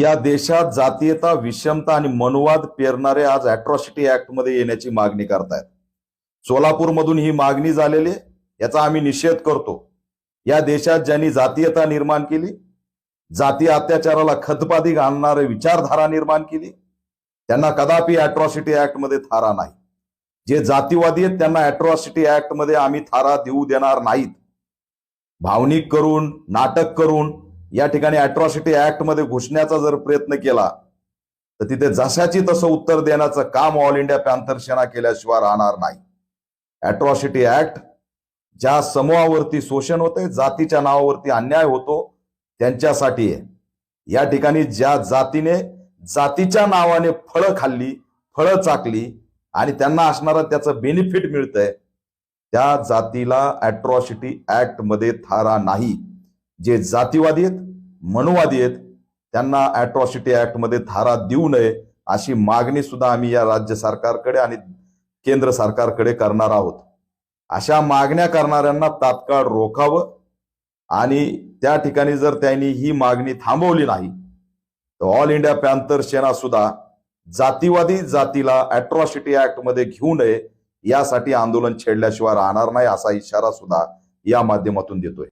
या देशात जातीयता विषमता आणि मनुवाद पेरणारे आज अॅट्रॉसिटी ऍक्टमध्ये येण्याची मागणी करतायत. सोलापूरमधून ही मागणी झालेली आहे याचा आम्ही निषेध करतो. या देशात ज्यांनी जातीयता निर्माण केली जाती अत्याचाराला खतपादी घालणारे विचारधारा निर्माण केली त्यांना कदापि अॅट्रॉसिटी ऍक्टमध्ये थारा नाही. जे जातीवादी आहेत त्यांना अॅट्रॉसिटी ऍक्टमध्ये आम्ही थारा देऊ देणार नाहीत. भावनिक करून नाटक करून या ठिकाणी अॅट्रॉसिटी ऍक्टमध्ये घुसण्याचा जर प्रयत्न केला तर तिथे जशाची तसं उत्तर देण्याचं काम ऑल इंडिया पॅन्थर सेना केल्याशिवाय राहणार नाही. अॅट्रॉसिटी ऍक्ट ज्या समूहावरती शोषण होते जातीच्या नावावरती अन्याय होतो त्यांच्यासाठी आहे. या ठिकाणी ज्या जातीने जातीच्या नावाने फळं खाल्ली फळं चाकली आणि त्यांना असणारा त्याचं बेनिफिट मिळतंय त्या जातीला अॅट्रॉसिटी ऍक्टमध्ये थारा नाही. जे जातीवादी आहेत मनुवादी आहेत. त्यांना अॅट्रॉसिटी ऍक्टमध्ये देऊ नये अशी मागणी सुद्धा आम्ही या राज्य सरकारकडे आणि केंद्र सरकारकडे करणार आहोत. अशा मागण्या करणाऱ्यांना तात्काळ रोखावं आणि त्या ठिकाणी जर त्यांनी ही मागणी थांबवली नाही तर ऑल इंडिया पॅन्थर सेना सुद्धा जातीवादी जातीला अॅट्रॉसिटी ऍक्टमध्ये घेऊ नये यासाठी आंदोलन छेडल्याशिवाय राहणार नाही असा इशारा सुद्धा या माध्यमातून देतोय.